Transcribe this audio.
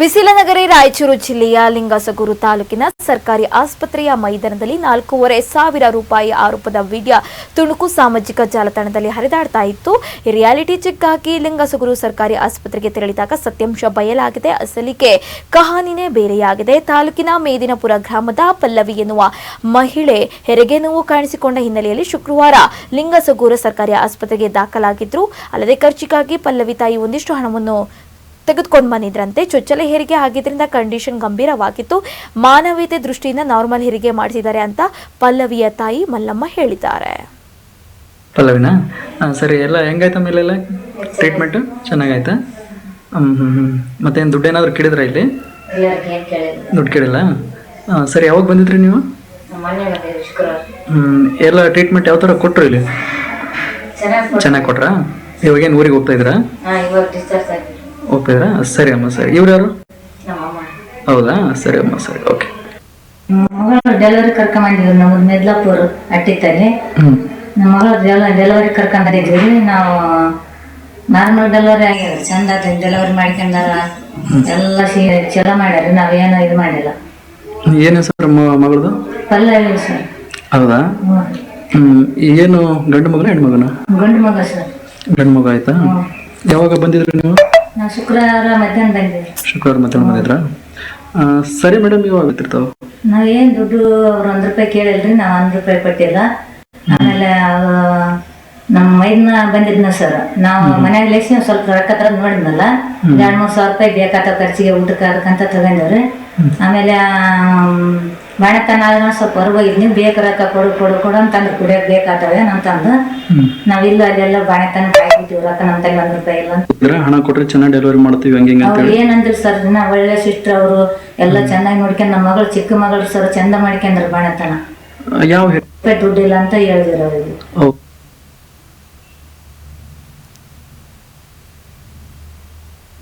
ಬಿಸಿಲನಗರಿ ರಾಯಚೂರು ಜಿಲ್ಲೆಯ ಲಿಂಗಸಗೂರು ತಾಲೂಕಿನ ಸರ್ಕಾರಿ ಆಸ್ಪತ್ರೆಯ ಮೈದಾನದಲ್ಲಿ ನಾಲ್ಕೂವರೆ ಸಾವಿರ ರೂಪಾಯಿ ಆರೋಪದ ವಿಡಿಯೋ ತುಣುಕು ಸಾಮಾಜಿಕ ಜಾಲತಾಣದಲ್ಲಿ ಹರಿದಾಡ್ತಾ ಇತ್ತು. ರಿಯಾಲಿಟಿ ಚೆಕ್ ಆಗಿ ಲಿಂಗಸಗೂರು ಸರ್ಕಾರಿ ಆಸ್ಪತ್ರೆಗೆ ತೆರಳಿದಾಗ ಸತ್ಯಾಂಶ ಬಯಲಾಗಿದೆ. ಅಸಲಿಗೆ ಕಹಾನಿನೇ ಬೇರೆಯಾಗಿದೆ. ತಾಲೂಕಿನ ಮೇದಿನಪುರ ಗ್ರಾಮದ ಪಲ್ಲವಿ ಎನ್ನುವ ಮಹಿಳೆ ಹೆರಿಗೆ ನೋವು ಕಾಣಿಸಿಕೊಂಡ ಹಿನ್ನೆಲೆಯಲ್ಲಿ ಶುಕ್ರವಾರ ಲಿಂಗಸಗೂರು ಸರ್ಕಾರಿ ಆಸ್ಪತ್ರೆಗೆ ದಾಖಲಾಗಿದ್ರು. ಅಲ್ಲದೆ ಖರ್ಚಿಗಾಗಿ ಪಲ್ಲವಿ ತಾಯಿ ಒಂದಿಷ್ಟು ಹಣವನ್ನು ತೆಗೆದುಕೊಂಡು ಬಂದಿದ್ರಂತೆ. ಚೊಚ್ಚಲ ಹೆರಿಗೆ ಆಗಿದ್ರಿಂದ ಕಂಡೀಷನ್ ಗಂಭೀರವಾಗಿತ್ತು. ಮಾನವೀಯತೆ ದೃಷ್ಟಿಯಿಂದ ನಾರ್ಮಲ್ ಹೆರಿಗೆ ಮಾಡಿಸಿದ್ದಾರೆ ಅಂತ ಪಲ್ಲವಿಯ ತಾಯಿ ಮಲ್ಲಮ್ಮ ಹೇಳಿದ್ದಾರೆ. ಪಲ್ಲವಿನಾ? ಸರಿ ಎಲ್ಲ ಹೆಂಗಾಯ್ತ ಮೇಲೆಲ್ಲ? ಟ್ರೀಟ್ಮೆಂಟ್ ಚೆನ್ನಾಗಾಯ್ತಾ? ಹ್ಞೂ ಹ್ಞೂ ಹ್ಞೂ ಮತ್ತೇನು ದುಡ್ಡು ಏನಾದರೂ ಕೇಳಿದ್ರಾ ಇಲ್ಲಿ? ಎಲ್ಲರಿಗೆ ಏನು ಕೇಳಿದ್ರು ದುಡ್ಡು ಕೇಳಿಲ್ಲ. ಹಾಂ ಸರಿ ಯಾವಾಗ ಬಂದಿದ್ರಿ ನೀವು? ಎಲ್ಲ ಟ್ರೀಟ್ಮೆಂಟ್ ಯಾವ ಥರ ಕೊಟ್ಟರು ಇಲ್ಲಿ? ಚೆನ್ನಾಗಿ ಚೆನ್ನಾಗಿ ಕೊಟ್ರಾ? ಇವಾಗೇನು ಊರಿಗೆ ಹೋಗ್ತಾ ಇದ್ದೀರಾ? ಹೋಗ್ತಾ ಇದ್ದೀರಾ ಸರಿ ಅಮ್ಮ ಸರಿ. ಇವ್ರು ಯಾರು ಹೌದಾ? ಸರಿ ಅಮ್ಮ ಸರಿ. ಓಕೆ ಮಗಳು ಡೆಲಿವರಿ ಕರ್ಕೊಂಬಂದಿದ್ರು ನಮ್ಮದು ಮೆದ್ಲಾಪುರ ಅಟ್ಟಿತ್ತಲ್ಲಿ. ನಮ್ಮ ಮಗಳು ಡೆಲಿವರಿ ಕರ್ಕೊಂಡಿದ್ವಿ ನಾವು ನಾರ್ಮಲ್ ಡೆಲಿವರಿ ಆಗ್ಯದ ಚಂದ ಡೆಲಿವರಿ ಮಾಡ್ಕೊಂಡಾರ. ಎಲ್ಲ ಚಲೋ ಮಾಡ್ಯಾರ. ನಾವೇನು ಇದು ಮಾಡಿಲ್ಲ. ಏನು ಸರ್ ಮಗಳದು? ಇಲ್ಲ ಸರ್. ಹೌದಾ? ಏನು ಗಂಡು ಮಗನ ಹೆಣ್ಣು ಮಗನ? ಗಂಡು ಮಗ ಸರ್. ಗಂಡು ಮಗ ಆಯ್ತಾ? ಯಾವಾಗ ಬಂದಿದ್ರಿ ನೀವು? ನಾವು ಶುಕ್ರವಾರ ಮಧ್ಯಾಹ್ನ ಬಂದಿವಿ. ಶುಕ್ರವಾರ ಮಧ್ಯಾಹ್ನ ಬಂದಿದ್ರ? ಸರಿ ಮೇಡಮ್ ಇವಾಗ ಗೊತ್ತಿರ್ತಾವೆ ನಾವೇನ್ ದುಡ್ಡು ಅವ್ರು ಒಂದ್ ರೂಪಾಯಿ ಕೇಳಿಲ್ರಿ ನಾವ್ ಒಂದ್ ರೂಪಾಯಿ ಕೊಟ್ಟಿಲ್ಲ. ಆಮೇಲೆ ನಮ್ಮ ಮೈದ್ನ ಬಂದಿದ್ನ ಸರ್. ನಾವು ಮನ್ಯಾಗ ಲೇಸಿ ಸ್ವಲ್ಪ ರೊಕ್ಕ ತರ ನೋಡಿದ್ನಲ್ಲ ಎರಡ್ ಮೂರ್ ಸಾವಿರ ರೂಪಾಯಿ ಬೇಕಾತ ಖರ್ಚಿಗೆ ಊಟಕ್ಕೆ ಅದಕ್ಕಂತ ತಗೊಂಡವ್ರಿ. ಆಮೇಲೆ ಬಾಣತನ ಆದ್ರೆ ಸ್ವಲ್ಪ ಹೊರಗೋಗಿದ್ನಿ ಬೇಕು ರೊಕ್ಕ ಕೊಡು ಕೊಡು ಕೊಡು ಅಂತಂದ್ರೆ ಕುಡಿಯಕ್ ನಮ್ಮ ತಂದು ನಾವಿಲ್ಲ ಅಲ್ಲೆಲ್ಲ ಬಾಣತನ ಕಾಯ್ಬಿಟ್ಟಿವಿ ರೊಕ್ಕ ನಮ್ಮ ತಲೆ ಒಂದ್ ರೂಪಾಯಿ ಇಲ್ಲ. ಅಂತ ಇದ್ರೆ ಹಣ ಕೊಟ್ರೆ ಚೆನ್ನಾಗಿ ಡೆಲಿವರಿ ಮಾಡ್ತೀವಿ ಹಂಗೆ ಹಿಂಗೆ ಅವ್ರು ಅಂತೇಳಿ. ಏನಂದ್ರಿ ಸರ್ ದಿನ ಒಳ್ಳೆ ಸಿಸ್ಟರ್ ಅವರು ಎಲ್ಲ ಚೆನ್ನಾಗಿ ನೋಡ್ಕೊಂಡ್ ನಮ್ಮ ಮಗಳು ಚಿಕ್ಕ ಮಗಳು ಸರ್ ಚಂದ ಮಾಡ್ಕೊಂಡ್ರು ಬಾಣತನ. ಯಾವ ರೂಪಾಯಿ ದುಡ್ಡು ಇಲ್ಲ ಅಂತ ಹೇಳಿದ್ರು ಅವ್ರಿಗೆ.